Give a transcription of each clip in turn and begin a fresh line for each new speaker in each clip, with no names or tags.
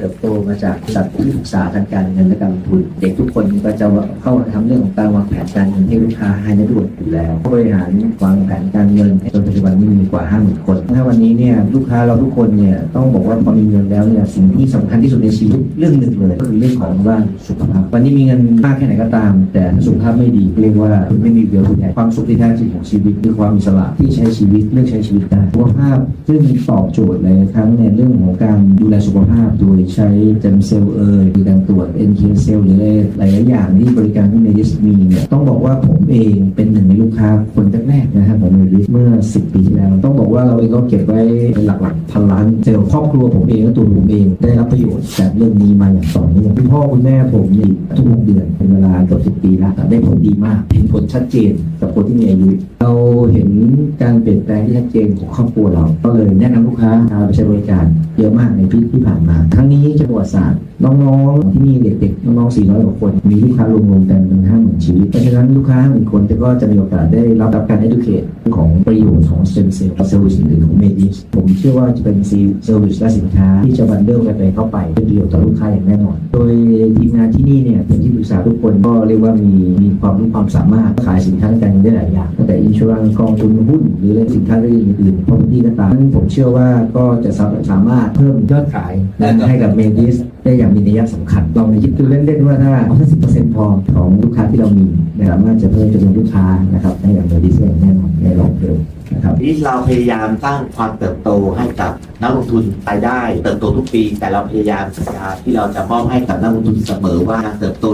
เติบโตมาจากจากที่ปรึกษาทางการเงินและการลงทุน เด็กทุกคนก็จะเข้ามาทำเรื่องของการวางแผนการเงินให้ลูกค้าให้ในด่วนอยู่แล้วบริหารวางแผนการเงินจนปัจจุบันนี้มีกว่า50,000คนถ้าวันนี้เนี่ยลูกค้าเราทุกคนเนี่ยต้องบอกว่าพอมีเงินแล้วเนี่ยสิ่งที่สำคัญที่สุดในชีวิตเรื่องหนึ่งเลยก็คือเรื่องของว่าสุขภาพ วันนี้มีเงินมากแค่ไหนก็ตาม แต่ถ้าสุขภาพไม่ดีเรียกว่าไม่มีเวลแทนความสุขที่แท้จริงของชีวิตคือความอิสระที่ใช้ชีวิตเลือกใช้ชีวิตได้สุขภาพซึ่งตอบโจทย์เลยทั้งในเรื่องของการดูแลสุขภาพโดยใช้เจมเซลล์เอ่ยมีการตรวจ NK เซลล์หรืออะไรหลายๆอย่างที่บริการที่เนยิสมีเนี่ยต้องบอกว่าผมเองเป็นหนึ่งในลูกค้าคนแรกๆนะครับ เมื่อ 10 ปีที่แล้ว ต้องบอกว่าเราเองก็เก็บไว้เป็นหลักๆพันล้านเซลล์ครอบครัวผมเองและตัวผมเองได้รับประโยชน์จากเรื่องนี้มาอย่างต่อเนื่องคุณพ่อคุณแม่ผมนี่ทุกเดือนเป็นเวลาเกือบสิบปีแล้วได้ผลดีมากเห็นผลชัดเจนกับคนที่มีอายุเราเห็นการเปลี่ยนแปลงที่ชัดเจนของครอบครัวเรา ก็เลยแนะนำลูกค้าพาไปใช้บริการเยอะมากในปีที่ผ่านมา ครั้งนี้จะประวัติศาสตร์น้องๆที่นี่เด็กๆน้องๆ400กว่าคนมีลูกค้ารวมๆกันเป็นห้าหมื่นชีวิตเพราะฉะนั้นลูกค้าหมื่นคนจะก็จะมีโอกาสได้รับรับการ educate ของประโยชน์ของ stem cell เซลล์อื่นๆของ Medis ผมเชื่อว่าจะเป็นซีเซอร์วิสและสินค้าที่จะบันเดิลกันไปเข้าไปเป็นประโยชน์ต่อลูกค้าอย่างแน่นอน โดยทีมงานที่นี่เนี่ยเป็นที่ปรึกษาทุกคนก็เรียกว่ามีมีความรู้ความสามารถขายสินค้าการเงินได้หลายอย่างตั้งแต่อินชัวรันกองทุนหุ้นหรือเรื่องสินค้าเรื่องอื่นๆ property ก็ตามนั้นผมเชื่อว่าก็จะสามารถเพิ่มยอดขายนะให้กับ Medis ได้อย่างมีนัยสำคัญลองไปคิดดูเล่นๆว่าถ้าเอาแค่สิบเปอร์เซ็นต์พอของลูกค้าที่เรามีนะครับน่าจะเพิ่มจำนวนลูกค้านะครับให้กับ Medis ได้อย่างแน่นอนในรอบเร็วนะครับ
นี่เราพยายามสร้างความเติบโตให้กับ นักลงทุนรายได้เติบโตทุกปี แต่เราพยายามสัญญาที่เราจะมอบให้กับนักลงทุนเสมอว่าเติบโต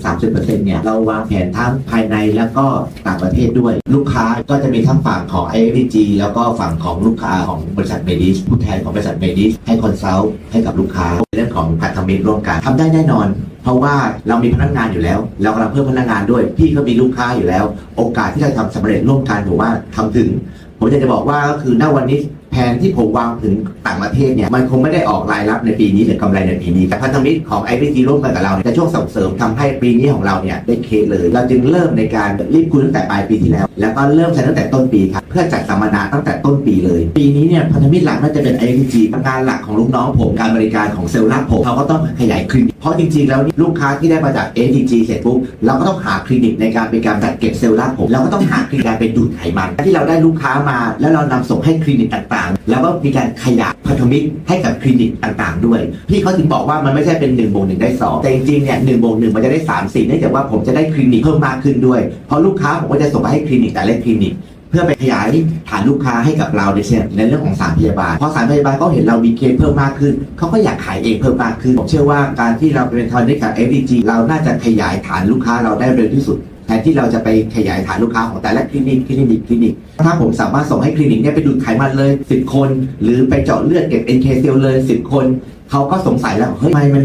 25-30%เนี่ยเราวางแผนทั้งภายในแล้วก็ต่างประเทศด้วย ลูกค้าก็จะมีทั้งฝั่งของ IFG แล้วก็ฝั่งของลูกค้าของบริษัทเมดิสผู้แทนของบริษัทเมดิสให้คอนซัลท์ให้กับลูกค้าเรื่องของการทำมิตรร่วมกันทำได้แน่นอนเพราะว่าเรามีพนักงานอยู่แล้ว เรากำลังเพิ่มพนักงานด้วย พี่ก็มีลูกค้าอยู่แล้ว โอกาสที่จะทำสำเร็จร่วมกันผมว่าทำถึง ผมอยากจะบอกว่าก็คือณวันนี้ แผนที่ผมวางถึงต่างประเทศเนี่ยมันคงไม่ได้ออกรายรับในปีนี้หรือกำไรในปีนี้ แต่พันธมิตรของ i อ t ร่วมกันกับเราเนี่ยจะช่วงส่งเสริมทำให้ปีนี้ของเราเนี่ยได้เคสเลย เราจึงเริ่มในการรีบคุยตั้งแต่ปลายปีที่แล้ว แล้วก็เริ่มใช้ตั้งแต่ต้นปีครับเพื่อจัดสัมมนาตั้งแต่ต้นปีเลย ปีนี้เนี่ยพันธมิตรหลักน่าจะเป็น i อ t งานหลักของลูกน้องผมการบริการของเซลล์ลับผมเขาก็ต้องขยายคลินิกเพราะจริงๆแล้วนี่ลูกค้าที่ได้มาจาก ATG เสร็จปุ๊บเราก็ต้องหาคลินิกในการเป็นการจัดเก็บเซลล์ลับผมเราก็ต้องหาคลินิกการไปดูดไขมันที่เราได้ลูกค้ามา แล้วเรานำส่งให้คลินิกต่างๆ แล้วก็มีการขยายพันธมิตรให้กับคลินิกต่างๆ ด้วย พี่เขาถึงบอกว่ามันไม่ใช่เป็น1นึ่งบวกหนึ่งได้สองแต่จริงๆเนี่ยหนึ่งบวกหนึ่งมันจะได้3ามสี่เนื่องจากว่าผมจะได้คลินิกเพิ่มมากขึ้นด้วย เพราะลูกค้าผมก็จะส่งไปให้คลินิกแต่ละคลินิกเพื่อไปขยายฐานลูกค้าให้กับเราในเช่นในเรื่องของสารพยาบาล เพอสารพยาบาลเขาเห็นเรามีเคสเพิ่มมากขึ้น เขาก็อยากขายเองเพิ่มมากขึ้น ผมเชื่อว่าการที่เราเป็นทอนด้กับ FDG เราน่าจะขยายฐานลูกค้าเราได้เร็วที่สุด นที่เราจะไปขยายฐานลูกค้าของแต่ละคลินิกคลินิกคลินิกถ้าผมสามารถส่งให้คลินิกเนี่ยไปดูดไขมันเลย 10 คน หรือไปเจาะเลือดเก็บ NK เซลเลย 10 คน เขาก็สงสัยแล้วเฮ้ยทำไมมัน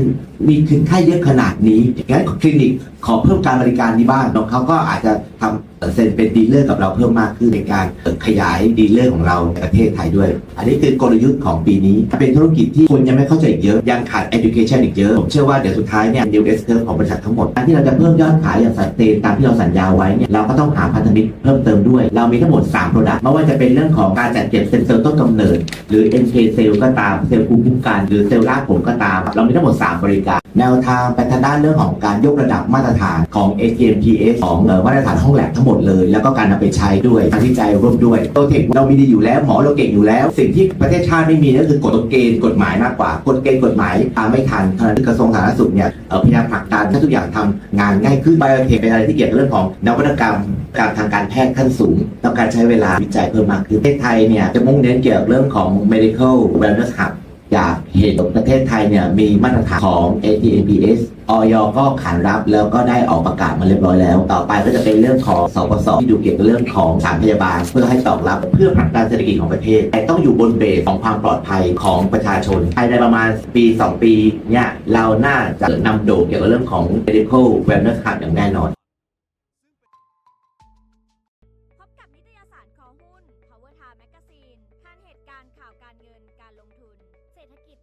มีคนไข้เยอะขนาดนี้งั้นคลินิกขอเพิ่มการบริการนี้บ้างน้องเขาก็อาจจะทำเอ่อเซ็นเป็นดีลเลอร์กับเราเพิ่มมากขึ้นในการขยายดีลเลอร์ของเราในประเทศไทยด้วย อันนี้คือกลยุทธ์ของปีนี้ เป็นธุรกิจที่คนยังไม่เข้าใจเยอะยังขาด education อีกเยอะ ผมเชื่อว่าเดี๋ยวสุดท้ายเนี่ย new S curve ของบริษัททั้งหมดการที่เราจะเพิ่มยอดขายอย่างสัดเจนตามที่เราสัญญาไว้เนี่ยเราก็ต้องหาพันธมิตรเพิ่มเติมด้วย เรามีทั้งหมด3 product ไม่ว่าจะเป็นเรื่องของการจัดเก็บเซลล์เซลล์ต้นกำเนิด หรือ NK เซลล์ก็ตามเซลล์ภูมิคุ้มกันหรือเซลล์รากผมก็ตาม เรามีทั้งหมด 3 บริการแนวทางไปทางด้านเรื่องของการยกระดับมาตรฐานของ ATMPS ของมาตรฐานห้องแลบทั้งหมดเลย แล้วก็การนำไปใช้ด้วยการวิจัยร่วมด้วยโตเทคเรามีดีอยู่แล้วหมอเราเก่งอยู่แล้ว สิ่งที่ประเทศชาติไม่มีก็คือกฎเกณฑ์กฎหมายมากกว่ากฎเกณฑ์กฎหมายตามไม่ทันทางกระทรวงสาธารณสุขเนี่ยพยายามผลักดันให้ทุกอย่างทำงานง่ายขึ้นไบโอเทคเป็นอะไรที่เกี่ยวกับเรื่องของนวัตกรรมการทางการแพทย์ขั้นสูงต้องการใช้เวลาวิจัยเพิ่มมากขึ้นประเทศไทยเนี่ยจะมุ่งเน้นเกี่ยวกับเรื่องของ medical wellness hub อยากเห็นประเทศไทยเนี่ยมีมาตรฐานของ ATMPS ออยก็ขานรับแล้วก็ได้ออกประกาศมาเรียบร้อยแล้ว ต่อไปก็จะเป็นเรื่องของสปสที่ดูเกี่ยวกับเรื่องของสารพยาบาล เพื่อให้ตอบรับเพื่อผลักดันเศรษฐกิจของประเทศ แต่ต้องอยู่บนเบสของความปลอดภัยของประชาชนภายในประมาณปี 2 ปีเนี่ยเราน่าจะนำโด่งเกี่ยวกับเรื่องของ medical wellness hub อย่างแน่นอน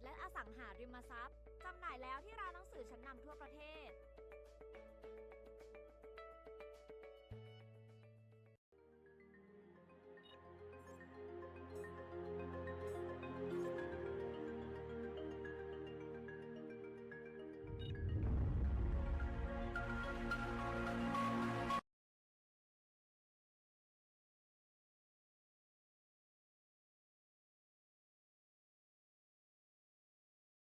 และอสังหาริมทรัพย์จำหน่ายแล้วที่ร้านหนังสือชั้นนำทั่วประเทศ